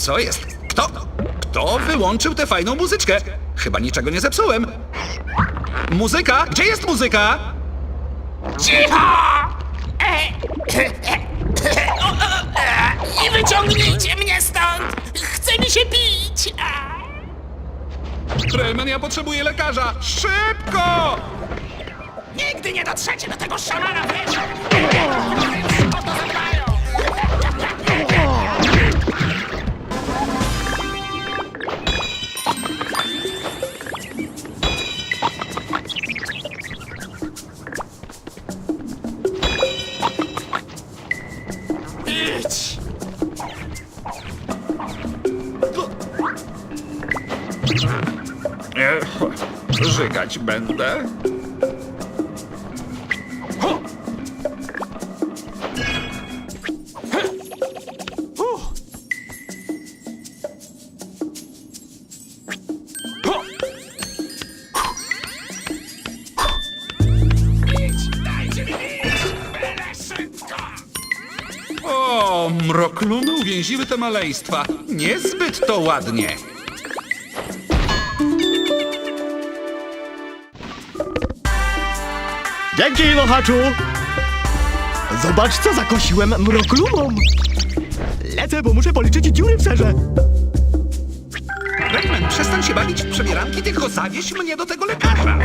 Co jest? Kto? Kto wyłączył tę fajną muzyczkę? Chyba niczego nie zepsułem. Muzyka? Gdzie jest muzyka? Cicho! I wyciągnijcie mnie stąd! Chce mi się pić! Rayman, ja potrzebuję lekarza! Szybko! Nigdy nie dotrzecie do tego szamana! O to zadbają! Ech, żygać będę. O, mrokluny uwięziły te maleństwa. Niezbyt to ładnie. Dzięki, wahaczu! Zobacz, co zakosiłem mroklumom! Lecę, bo muszę policzyć dziury w serze. Rayman, przestań się bawić w przebieranki, tylko zawieź mnie do tego lekarza.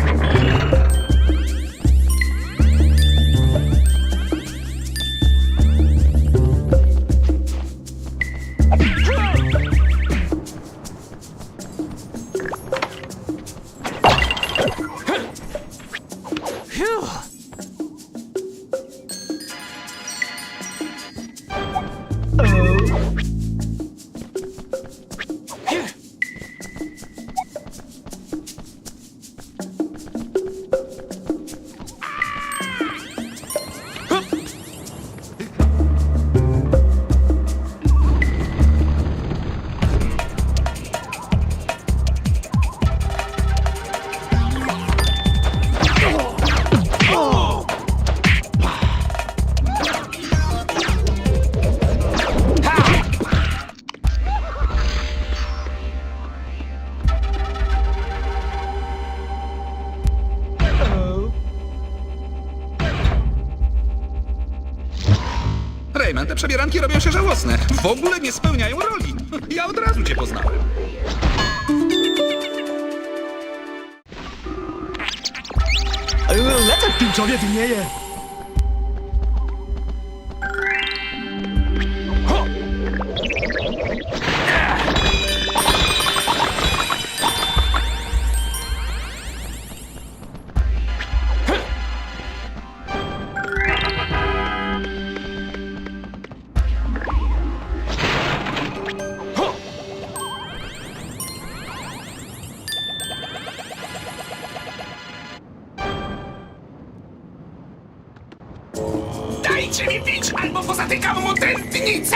Phew! Te przebieranki robią się żałosne. W ogóle nie spełniają roli. Ja od razu cię poznałem. Lecę, pinczowie wynieje. Dajcie mi pić, albo pozatykam mu tętnicę!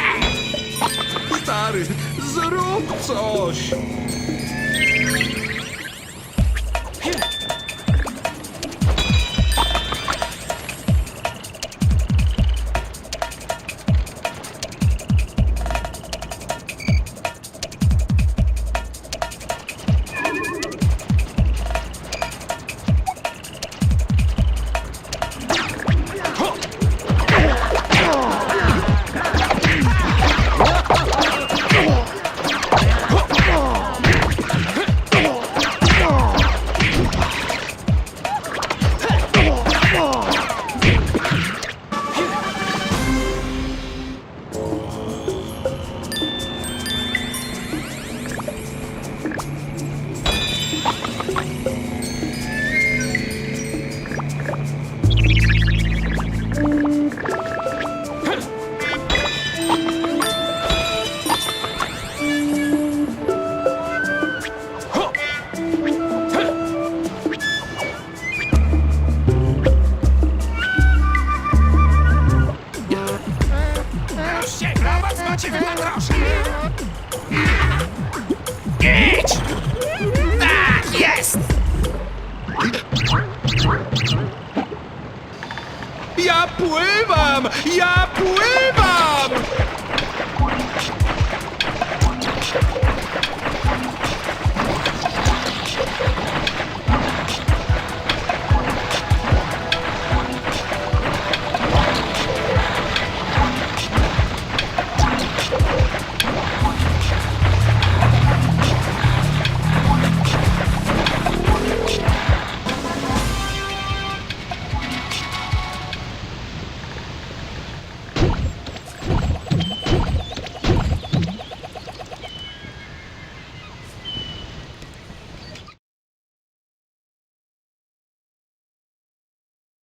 Stary, zrób coś. W groszy! Idź! Tak, jest! Ja pływam! Ja pływam!